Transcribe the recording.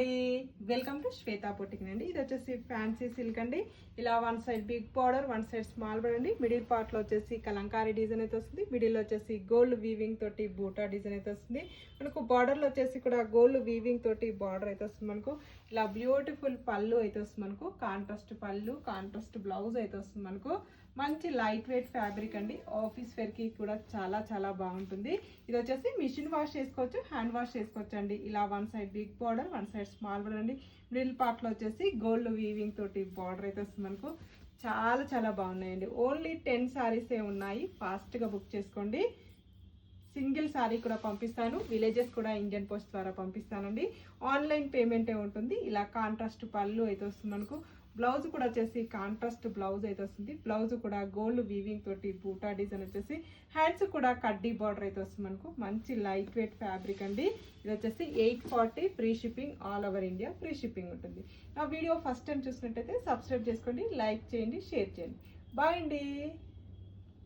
అండి. Welcome to Shweta పొట్టిక్ అండి. ఇది వచ్చేసి ఫ్యాన్సీ సిల్క్ అండి. ఇలా one side big border one side small border అండి. మిడిల్ పార్ట్లో వచ్చేసి కలంకారీ డిజైన్ అయితే వస్తుంది. మిడిల్లో వచ్చేసి గోల్డ్ వీవింగ్ తోటి బూటా డిజైన్ అయితే వస్తుంది. మనకు బార్డర్లో వచ్చేసి కూడా గోల్డ్ వీవింగ్ తోటి బార్డర్ అయితే వస్తుంది మనకు. ఇలా బ్యూటిఫుల్ పళ్ళు అయితే వస్తుంది మనకు. కాంట్రాస్ట్ పళ్ళు కాంట్రాస్ట్ బ్లౌజ్ అయితే వస్తుంది మనకు. మంచి లైట్ వెయిట్ ఫ్యాబ్రిక్ అండి. ఆఫీస్ వేర్కి కూడా చాలా చాలా బాగుంటుంది. ఇది వచ్చేసి మిషన్ వాష్ చేసుకోవచ్చు హ్యాండ్ వాష్ చేసుకోవచ్చు అండి. ఇలా one side big border one side small కూడా అండి. మిడిల్ పార్ట్లో వచ్చేసి గోల్డ్ వీవింగ్ తోటి బార్డర్ అయితే వస్తుంది మనకు. చాలా చాలా బాగున్నాయండి. ఓన్లీ టెన్ శారీసే ఉన్నాయి. ఫాస్ట్గా బుక్ చేసుకోండి. సింగిల్ సారీ కూడా పంపిస్తాను. విలేజెస్ కూడా ఇండియన్ పోస్ట్ ద్వారా పంపిస్తానండి. ఆన్లైన్ పేమెంటే ఉంటుంది. ఇలా కాంట్రాస్ట్ పళ్ళు అయితే వస్తుంది మనకు. బ్లౌజ్ కూడా వచ్చేసి కాంట్రాస్ట్ బ్లౌజ్ అయితే వస్తుంది. బ్లౌజ్ కూడా గోల్డ్ వీవింగ్ తోటి బూటా డిజైన్ వచ్చేసి. హ్యాండ్స్ కూడా కడ్డీ బార్డర్ అయితే వస్తుంది మనకు. మంచి లైట్ వెయిట్ ఫ్యాబ్రిక్ అండి. ఇది వచ్చేసి eight forty free shipping all over India free shipping ఉంటుంది. నా వీడియో ఫస్ట్ టైం చూసినట్టయితే సబ్స్క్రైబ్ చేసుకోండి లైక్ చేయండి షేర్ చేయండి. బాయ్ అండి.